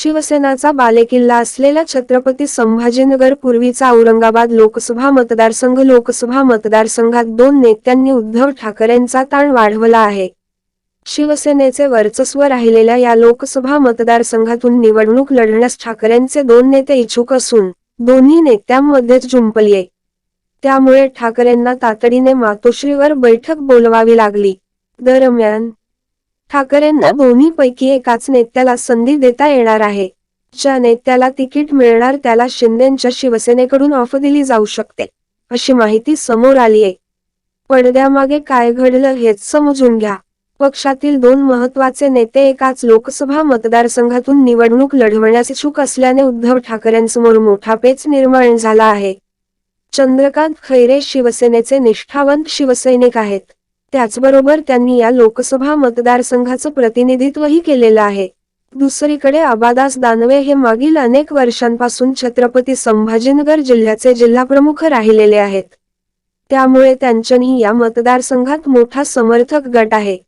शिवसेनाचा बालेकिल्ला असलेला छत्रपती संभाजीनगर पूर्वीचा औरंगाबाद लोकसभा मतदारसंघ लोकसभा मतदारसंघात दोन नेत्यांनी उद्धव ठाकरेंचा ताण वाढवला आहे. शिवसेनेचे वर्चस्व राहिलेल्या या लोकसभा मतदारसंघातून निवडणूक लढण्यास ठाकरेंचे दोन नेते इच्छुक असून दोन्ही नेत्यांमध्येच जुंपलीये त्यामुळे ठाकरेंना तातडीने मातोश्रीवर बैठक बोलवावी लागली. दरम्यान ठाकरेंना दोन्हीपैकी एकाच नेत्याला संधी देता येणार आहे. ज्या नेत्याला तिकीट मिळणार त्याला शिंदेच्या शिवसेनेकडून ऑफ दिली जाऊ शकते अशी माहिती समोर आली आहे. पडद्यामागे काय घडलं हेच समजून घ्या. पक्षातील दोन महत्त्वाचे नेते एकाच लोकसभा मतदारसंघातून निवडणूक लढवण्यास इच्छुक असल्याने उद्धव ठाकरेंसमोर मोठा पेच निर्माण झाला आहे. चंद्रकांत खैरे शिवसेनेचे निष्ठावंत शिवसैनिक आहेत. त्याचबरोबर त्यांनी या लोकसभा मतदारसंघाचं प्रतिनिधित्वही केलेलं आहे. दुसरीकडे अबादास दानवे हे मागील अनेक वर्षांपासून छत्रपती संभाजीनगर जिल्ह्याचे जिल्हाप्रमुख राहिलेले आहेत. त्यामुळे त्यांच्यानी या मतदारसंघात मोठा समर्थक गट आहे.